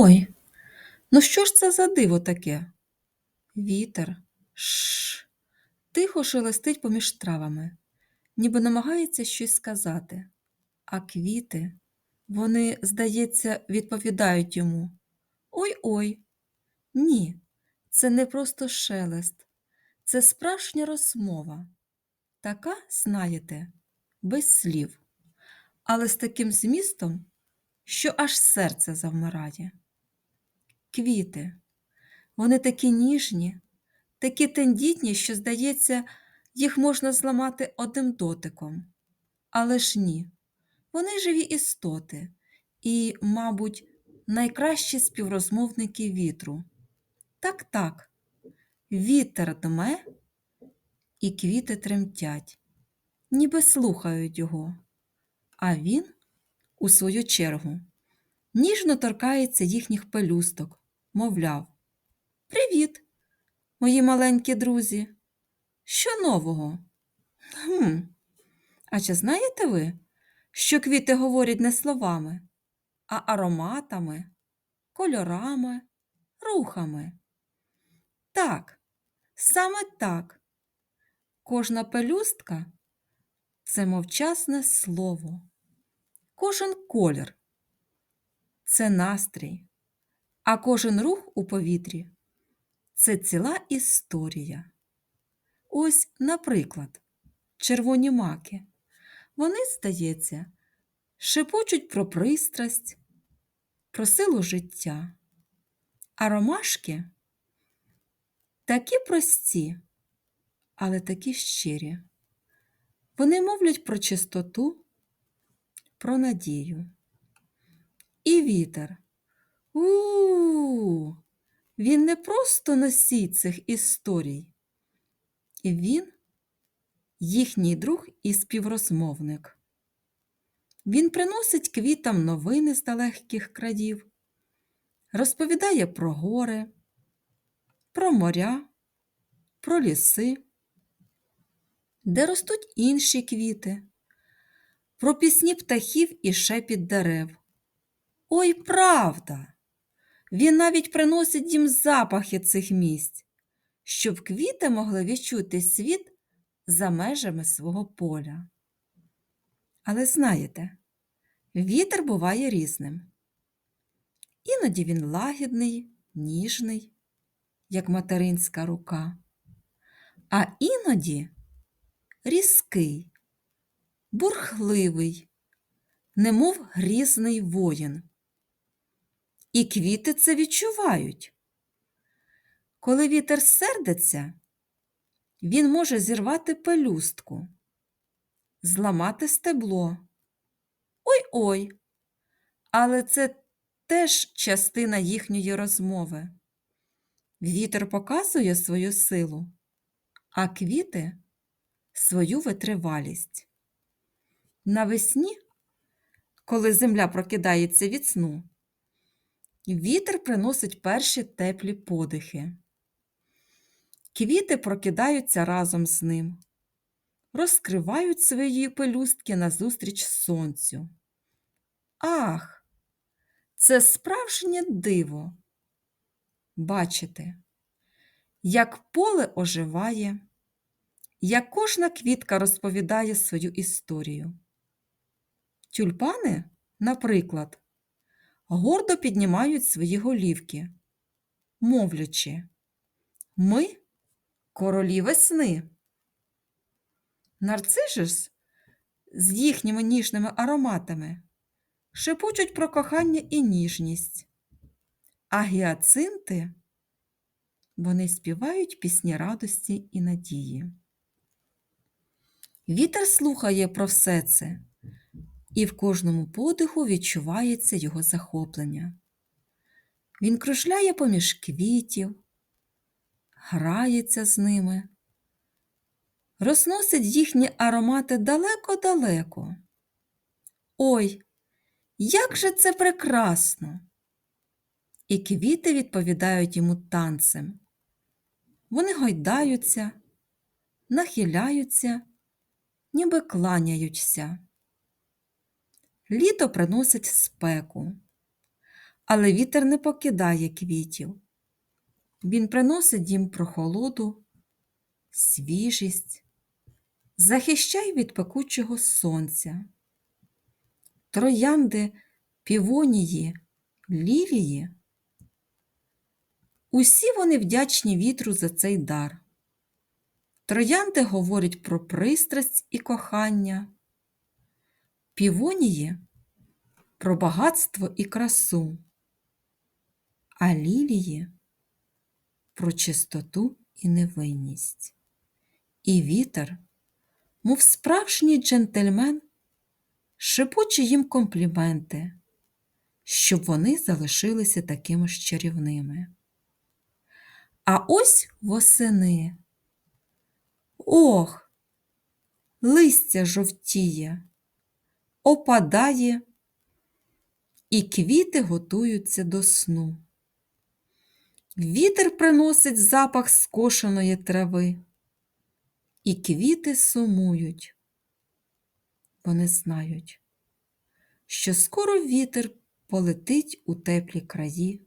Ой, ну що ж це за диво таке? Вітер ш тихо шелестить поміж травами, ніби намагається щось сказати, а квіти, вони, здається, відповідають йому Ой-ой. Ні, це не просто шелест, це справжня розмова. Така, знаєте, без слів, але з таким змістом, що аж серце завмирає. Квіти. Вони такі ніжні, такі тендітні, що, здається, їх можна зламати одним дотиком. Але ж ні, вони живі істоти і, мабуть, найкращі співрозмовники вітру. Так, так, вітер дме, і квіти тремтять, ніби слухають його. А він, у свою чергу, ніжно торкається їхніх пелюсток, мовляв. Привіт, мої маленькі друзі. Що нового? Хм. А чи знаєте ви, що квіти говорять не словами, а ароматами, кольорами, рухами? Так, саме так. Кожна пелюстка це мовчасне слово, кожен колір це настрій, а кожен рух у повітрі це ціла історія. Ось, наприклад, червоні маки. Вони, здається, шепочуть про пристрасть, про силу життя, а ромашки такі прості, але такі щирі. Вони мовлять про чистоту, про надію. І вітер. У-у-у! Він не просто носій цих історій. Він їхній друг і співрозмовник. Він приносить квітам новини з далеких країв, розповідає про гори, про моря, про ліси, де ростуть інші квіти, про пісні птахів і шепіт дерев. Ой, правда! Він навіть приносить їм запахи цих місць, щоб квіти могли відчути світ за межами свого поля. Але знаєте, вітер буває різним. Іноді він лагідний, ніжний, як материнська рука, а іноді різкий, бурхливий, немов грізний воїн. І квіти це відчувають. Коли вітер сердиться, він може зірвати пелюстку, зламати стебло. Ой-ой, але це теж частина їхньої розмови. Вітер показує свою силу, а квіти свою витривалість. Навесні, коли земля прокидається від сну, Вітер приносить перші теплі подихи. Квіти прокидаються разом з ним, розкривають свої пелюстки назустріч сонцю. Ах, це справжнє диво. Бачите, як поле оживає, як кожна квітка розповідає свою історію. Тюльпани, наприклад, гордо піднімають свої голівки, мовлячи Ми королі весни. Нарциси ж з їхніми ніжними ароматами шепочуть про кохання і ніжність, а гіацинти вони співають пісні радості і надії. Вітер слухає про все це і в кожному подиху відчувається його захоплення. Він кружляє поміж квітів, грається з ними, розносить їхні аромати далеко-далеко. Ой, як же це прекрасно! І квіти відповідають йому танцем. Вони гойдаються, нахиляються, ніби кланяються. Літо приносить спеку, Але вітер не покидає квітів. Він приносить їм прохолоду, свіжість, захищає від пекучого сонця. Троянди, півонії, лілії. Усі вони вдячні вітру за цей дар. Троянди говорять про пристрасть і кохання, півонії про багатство і красу, а лілії про чистоту і невинність. І вітер, мов справжній джентльмен, шепоче їм компліменти, щоб вони залишилися такими ж чарівними. А ось восени. Ох, листя жовтіє, опадає, і квіти готуються до сну. Вітер приносить запах скошеної трави, і квіти сумують. Вони знають, що скоро вітер полетить у теплі краї,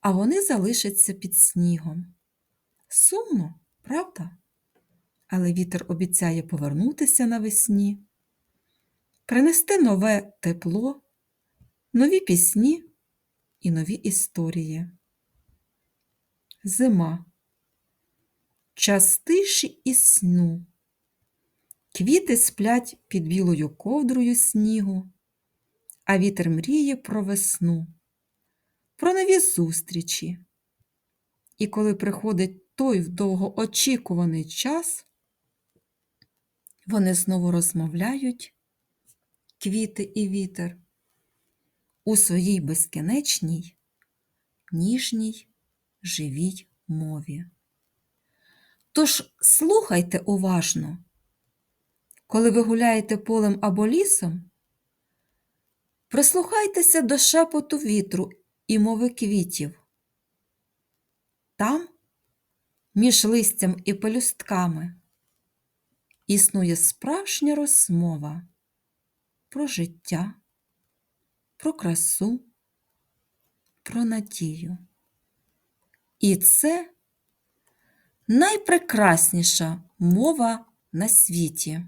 а вони залишаться під снігом. Сумно, правда? Але вітер обіцяє повернутися навесні, принести нове тепло, нові пісні і нові історії. Зима. Час тиші і сну. Квіти сплять під білою ковдрою снігу, а вітер мріє про весну, про нові зустрічі. І коли приходить той довгоочікуваний час, вони знову розмовляють, квіти і вітер, у своїй безкінечній, ніжній, живій мові. Тож слухайте уважно, коли ви гуляєте полем або лісом, прислухайтеся до шепоту вітру і мови квітів. Там, між листям і пелюстками, існує справжня розмова про життя, про красу, про надію. І це найпрекрасніша мова на світі.